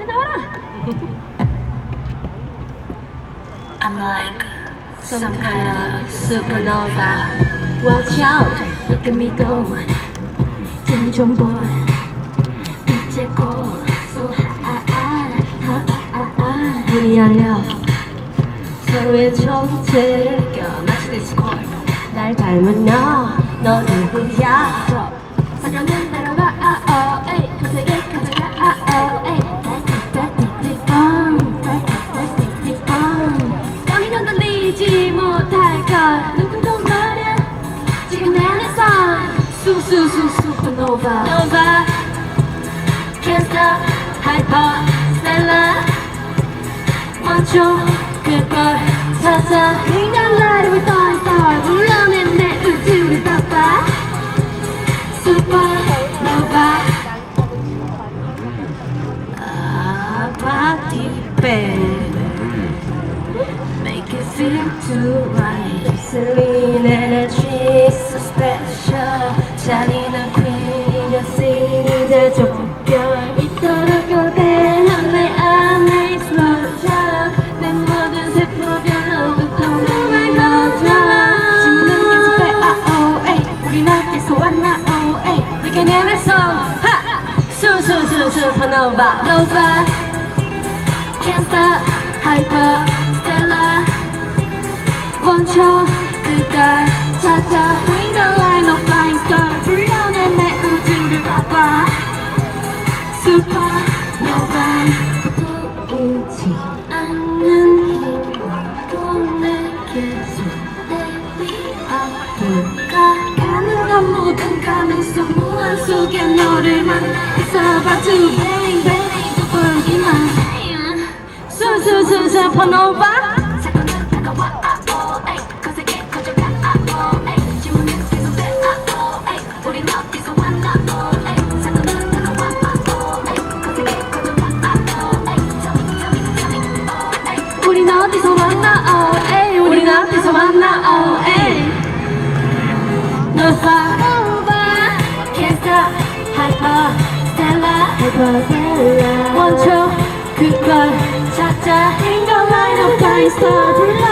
빨리 나와라. I'm like some kind of supernova. Watch out, look at me go. 좀 boy, 빛의 꽃. 문이 열려 서로의 정체를 껴 마치 디스콜. 날 닮은 너, 너 누구야? 흔들리지 못할 걸 누구도 말야 지금 내 안에서 수수수 supernova nova can't stop hyper stellar 멈춰 그걸 찾아 the light with all star 불러낸 내 우주를 바빠 supernova 아 party baby Make feel too right Celine energy so special 잔인한 queen 시리즈 족별 이토록 거대한 내 안에 explosion 내 모든 세포별로부터 너를 거둬 지문은 계속해 아오 에이 우리 너께서 왔나 오 에이 내게 내내 손 하! 수수수 슈퍼노바 노바 Can't stop hyper 멈춰 그걸 찾아 Bring the line of flying star 불려낸 내 우주를 봐봐 Supernova 보이지 않는 힘도 내게서 앞으로 가능한 모든 가능성 무한 속에 너를 만나서 봐도 bang bang 두번기만 수수수 슈 oh oh 멈춰 그걸 of flying star